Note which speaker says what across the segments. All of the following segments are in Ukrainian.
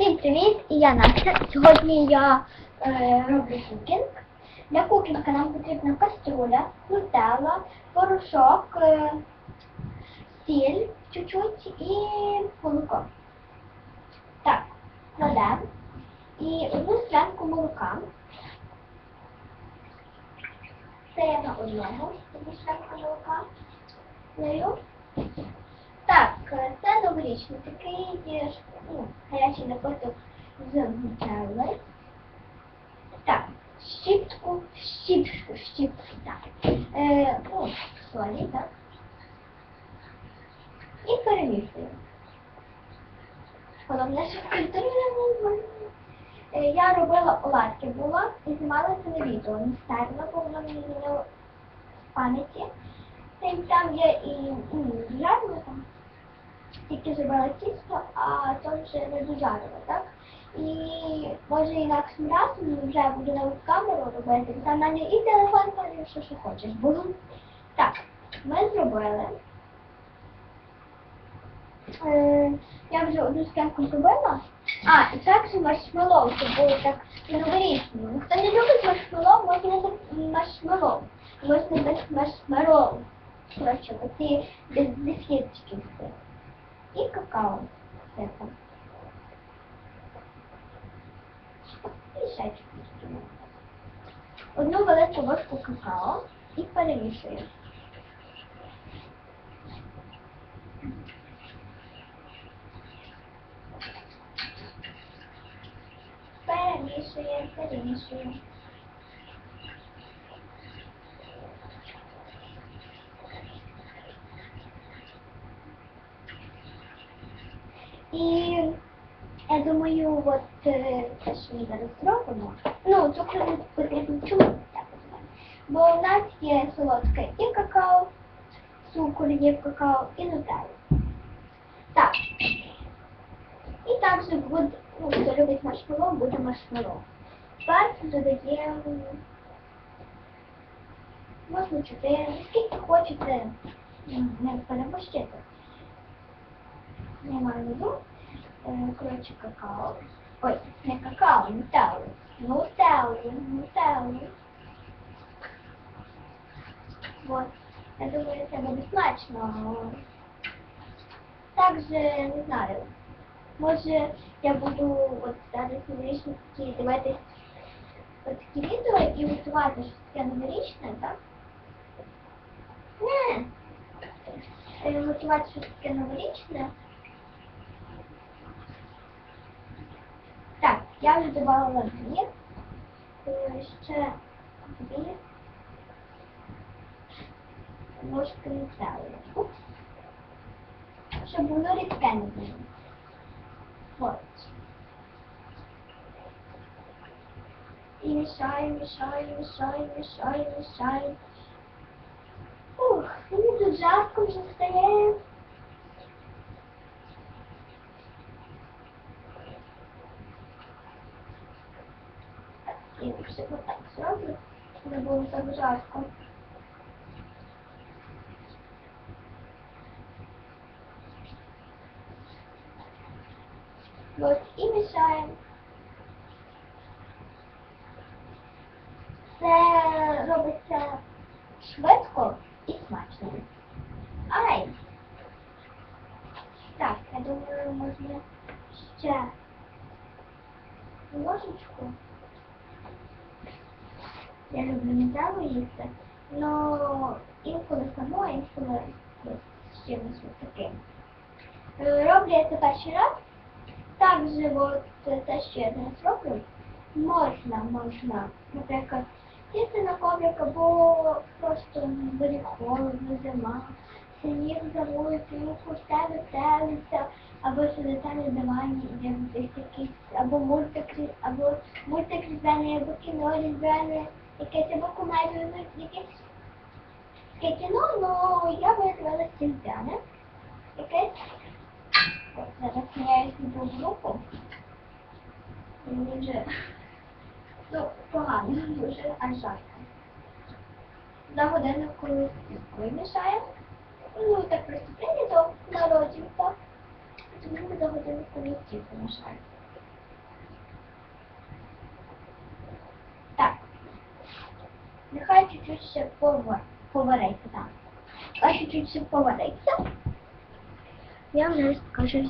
Speaker 1: Всім привіт! Я Настя. Сьогодні я е, роблю кукінг. Для кукінга нам потрібна каструля, нутелла, порошок, е, сіль чуть-чуть і молоко. Так, кладемо. І одну склянку молока. Це я на одного, одну склянку молока. Лию. Так, е, це новорічний такий ну, гарячий напиток з нутелли. Так, щіпку, щіпку, щіпку, так. Е, ну, солі, так. І перемішуємо. Головне, щоб культура не Е, Я робила оладки була і знімала це на відео. Не стерла, бо воно мені в пам'яті. Там є і жарно там тільки зробила тісто, а то вже не дожарила, так? І може інакшим разом вже буду на камеру робити, там в мене і телефон, і що, що хочеш було. Так, ми зробили. Е, я вже одну склянку зробила. А, і також маршмеллоу, це було так новорічно. Хто не любить маршмеллоу, можна без маршмеллоу. Можна без маршмеллоу. Коротше, оці без десяточки І какао. Там. І ще чуть-чуть. Одну велику ложку какао і перемішуємо. Перемішуємо, перемішуємо. І я думаю, от е, те, що ми зараз зробимо, ну, цукру не потрібно чому так називаємо. Бо у нас є солодке і какао, цукор є в какао і нутелла. Так. І також буде, ну, хто любить маршмеллоу, буде маршмеллоу. Тепер додаємо, можна 4, скільки хочете, не переборщити. Я маю в виду, е, коротше, какао. Ой, не какао, нутеллу. Нутеллу, нутеллу. Вот. Я думаю, це буде смачно. Також, не знаю, може я буду от зараз новорічні такі дивитись от такі відео і готувати щось таке новорічне, так? Не. Е, Готувати щось таке новорічне. Так, я вже додавала дві. Е, Ще дві. Ложки. Упс. Щоб воно рідке не було. Вот. І мішаю, мішаю, мішаю, мішаю, мішаю. Ух, мені тут жарко вже стає. Все отак зроблю, щоб не було так жарко. От, і мішаємо. Це робиться швидко і смачно. Ай! Так, я думаю, можна ще ложечку. Я люблю металу їсти, но інколи само, інколи з чимось ось таким. Е, Роблю я це перший раз. Також от те, що я зараз роблю, можна, можна, наприклад, сісти на коврик або просто буде холодно, зима, сніг за вулицею, тебе телиться, або сидите на дивані і або мультик, або мультик різдвяний, або кіно різдвяне, якесь, або комедію, ну, якесь кіно, ну я би дивилася різдвяне, якесь Зараз на другу групу. І Мені вже ну, погано, дуже аж жарко. За годинку коли. Ну, так просто прийнято в так. Тому ми за годинку не тільки мішаємо. Нехай чуть-чуть повар, повариться там. А чуть-чуть ще повариться. Я вам зараз покажу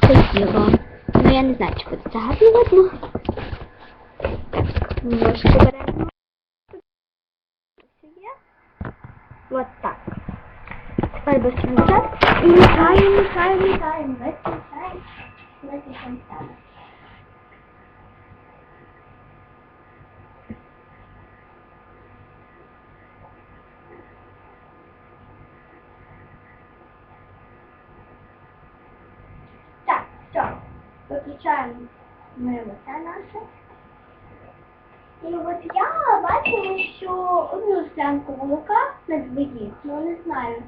Speaker 1: красиво. Ну я не знаю, чи буде це видно. Ложки беремо. Вот так. Тепер быстро назад. І мішаємо, мішаємо, мішаємо, весь мішаємо. Весь мішаємо. Так, все. Виключаємо ми оце наше. І от я бачила, що одну склянку молока на двоїх, ну не знаю,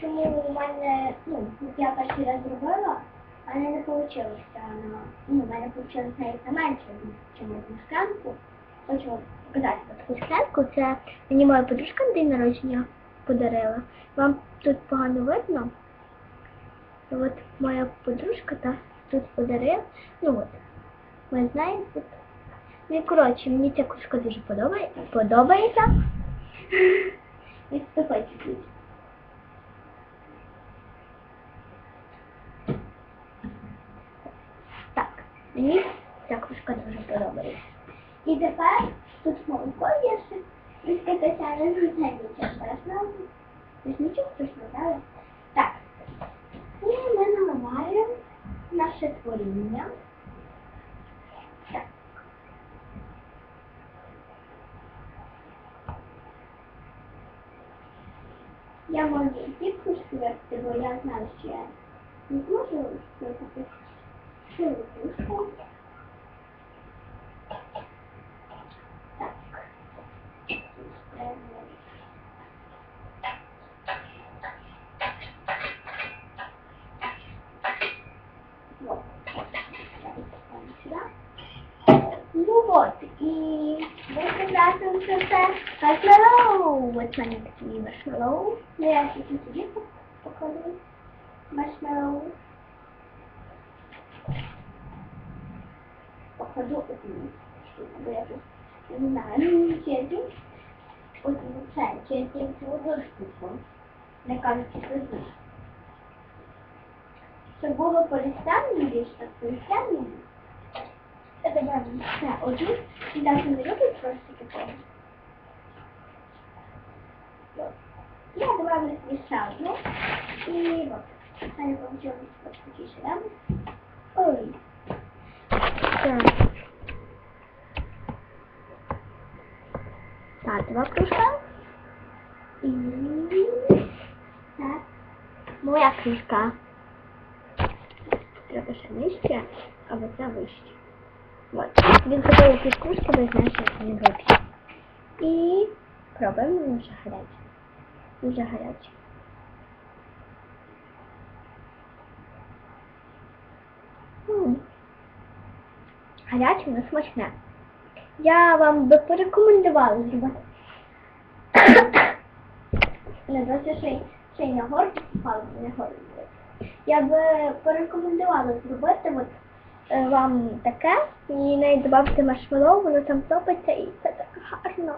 Speaker 1: чому у мене, ну, я перший раз зробила, а не вийшло. Ну, в мене вийшло навіть менше, ніж одну склянку. Хочу показати таку склянку. Це мені моя подружка на день народження подарила. Вам тут погано видно? От моя подружка та тут подарила. Ну от, ми знаємо. Ну коротше, мені ця кружка дуже подобається. Подобається. Відступай чуть-чуть. Так, мені ця кружка дуже подобається. І тепер тут молоко є ще. Трішки качане, ну це нічого страшного. Ж нічого страшного, правда? Так. І ми наливаємо наше творіння. Так. Я можу і кружку вести, бо я знаю, що я не зможу випити цілу кружку. Так. Вот. Сюда. Ну вот, і викладати це все маршмеллоу. Ось в мене такий маршмеллоу. Ну, я ще тоді покладу маршмеллоу. Покладу одну штуку, я тут не знаю, чи я тут одну це, чи я тут цю одну штуку. Не кажучи, що одну. Щоб було полістянно більш так полістянно. Це добавимо все одну. І далі не любить просто такого. Вот. Я добавлю еще одну. И вот. Они получилось вот такие шрамы. Ой. Так. Так, два кружка. І так. Моя кружка. Треба ще нижче, або це вище. Вот. Він якісь кружки, ви знаєте, що він вип'є. І пробуємо, він вже гарячий. Дуже гарячий. Гаряче, але смачне. Я вам би порекомендувала зробити. Не досі ще, й- ще й не гору. Я би порекомендувала зробити вам таке і навіть додати маршмеллоу, воно там топиться і це так гарно.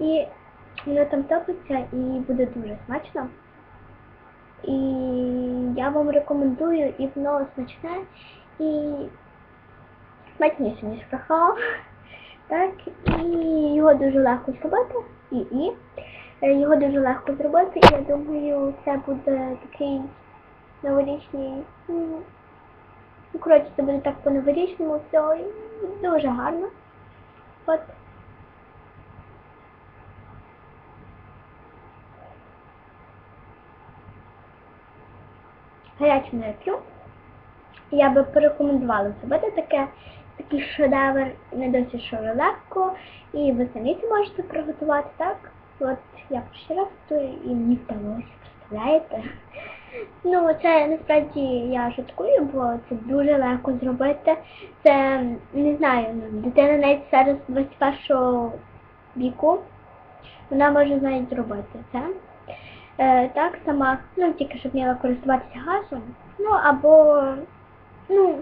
Speaker 1: І воно там топиться і буде дуже смачно. І я вам рекомендую, і воно смачне, і смачніше, ніж прохав. Так, і його дуже легко зробити. І, і е, його дуже легко зробити, і я думаю, це буде такий новорічний. Ну, коротше, це буде так по-новорічному, все і дуже гарно. От. гарячу не п'ю. Я би порекомендувала зробити таке, такий шедевр, не досить що легко, і ви самі це можете приготувати, так? От я перший раз готую і мені вдалося, представляєте? Ну, це насправді я жартую, бо це дуже легко зробити. Це не знаю, дитина навіть зараз 21 віку, вона може навіть зробити це. Е, так сама, ну тільки щоб вміла користуватися газом. Ну або, ну,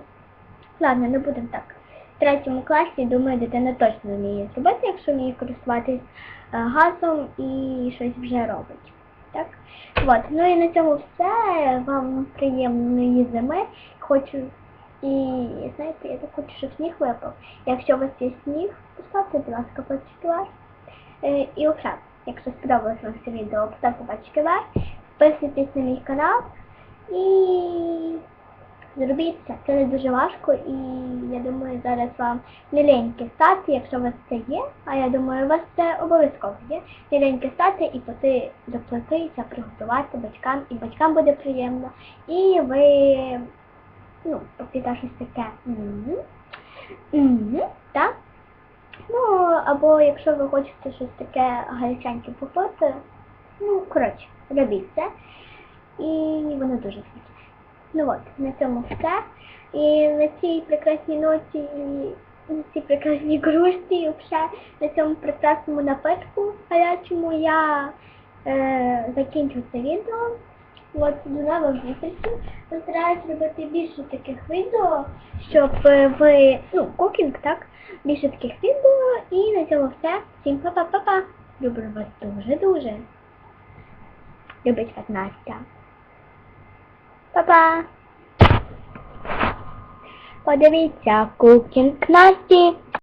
Speaker 1: ладно, не будемо так. в третьому класі, думаю, дитина точно вміє зробити, якщо вміє користуватись газом і щось вже робить. Так? От. Ну і на цьому все. Вам приємної зими. Хочу і знаєте, я так хочу, щоб сніг випав. Якщо у вас є сніг, поставте, будь ласка, пальчики вверх. Е, І вже, якщо сподобалось вам це відео, поставте пальчики вверх, підписуйтесь на мій канал і зробіть це. Це не дуже важко і я думаю, зараз вам не ліньки стати, якщо у вас це є, а я думаю, у вас це обов'язково є. Не ліньки стати і піти доплатитися, приготувати батькам, і батькам буде приємно. І ви ну, попіта щось таке. Так? Ну, або якщо ви хочете щось таке гаряченьке попити, ну, коротше, робіть це. І воно дуже смачне. Ну от, на цьому все. І на цій прекрасній ноті, на цій прекрасній кружці, і взагалі на цьому прекрасному напитку гарячому я е, закінчу це відео. От до нових зустрічей. Постараюсь робити більше таких відео, щоб ви, ну, кукінг, так? Більше таких відео. І на цьому все. Всім па-па-па-па. Люблю вас дуже-дуже. Любить вас Настя. Па-па! Подивіться кукінг Насті.